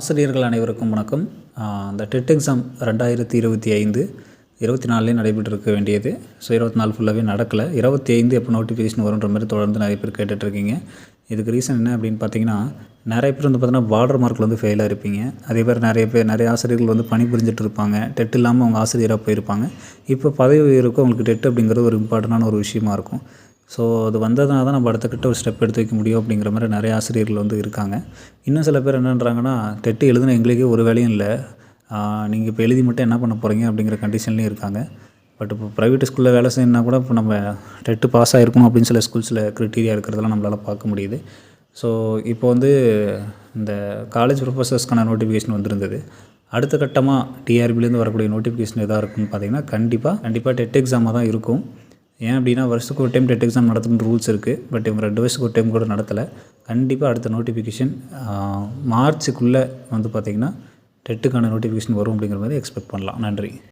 ஆசிரியர்கள் அனைவருக்கும் வணக்கம். இந்த டெட் எக்ஸாம் ரெண்டாயிரத்தி இருபத்தி ஐந்து இருபத்தி நாலுலேயே நடைபெற்றிருக்க வேண்டியது. ஸோ இருபத்தி நாலு ஃபுல்லாகவே நடக்கலை. இருபத்தி ஐந்து எப்போ நோட்டிஃபிகேஷன் வருன்ற மாதிரி தொடர்ந்து நிறைய பேர் கேட்டுட்ருக்கீங்க. இதுக்கு ரீசன் என்ன அப்படின்னு பார்த்தீங்கன்னா நிறைய பேர் வந்து பார்த்தீங்கன்னா பார்டர் மார்க்கில் வந்து ஃபெயிலாக இருப்பீங்க. அதே மாதிரி நிறைய பேர் நிறைய ஆசிரியர்கள் வந்து பணி புரிஞ்சுட்டு இருப்பாங்க. டெட் இல்லாமல் அவங்க ஆசிரியராக போயிருப்பாங்க. இப்போ பதவி உயர்வுக்கு அவங்களுக்கு டெட் அப்படிங்கிறது ஒரு இம்பார்ட்டண்டான ஒரு விஷயமா இருக்கும். ஸோ அது வந்ததுனால தான் நம்ம அடுத்த ஒரு ஸ்டெப் எடுத்து வைக்க முடியும் அப்படிங்கிற மாதிரி நிறைய ஆசிரியர்கள் வந்து இருக்காங்க. இன்னும் சில பேர் என்னன்றாங்கன்னா டெட்டு எழுதுன எங்களுக்கே ஒரு வேலையும் இல்லை. நீங்கள் இப்போ எழுதி மட்டும் என்ன பண்ண போகிறீங்க அப்படிங்கிற கண்டிஷன்லேயும் இருக்காங்க. பட் இப்போ ப்ரைவேட் ஸ்கூலில் வேலை செய்யணும்னா கூட இப்போ நம்ம டெட்டு பாஸ் ஆகிருக்கணும் அப்படின்னு சில ஸ்கூல்ஸில் க்ரிட்டீரியா இருக்கிறதெல்லாம் நம்மளால் பார்க்க முடியுது. ஸோ இப்போ வந்து இந்த காலேஜ் ப்ரொஃபஸர்ஸ்க்கான நோட்டிஃபிகேஷன் வந்திருந்தது. அடுத்த கட்டமாக டிஆர்பிலேருந்து வரக்கூடிய நோட்டிஃபிகேஷன் எதாக இருக்குன்னு பார்த்தீங்கன்னா கண்டிப்பாக கண்டிப்பாக டெட் எக்ஸாமாக தான் இருக்கும். ஏன் அப்படின்னா வருஷத்துக்கு ஒரு டைம் டெட் எக்ஸாம் நடத்தணும்னு ரூல்ஸ் இருக்குது பட் இவங்க ரெண்டு வருஷத்துக்கு ஒரு டைம் கூட நடத்தலை. கண்டிப்பாக அடுத்த நோட்டிஃபிகேஷன் மார்ச்சுக்குள்ளே வந்து பார்த்திங்கன்னா டெட்டுக்கான நோட்டிஃபிகேஷன் வரும் அப்படிங்கிற மாதிரி எக்ஸ்பெக்ட் பண்ணலாம். நன்றி.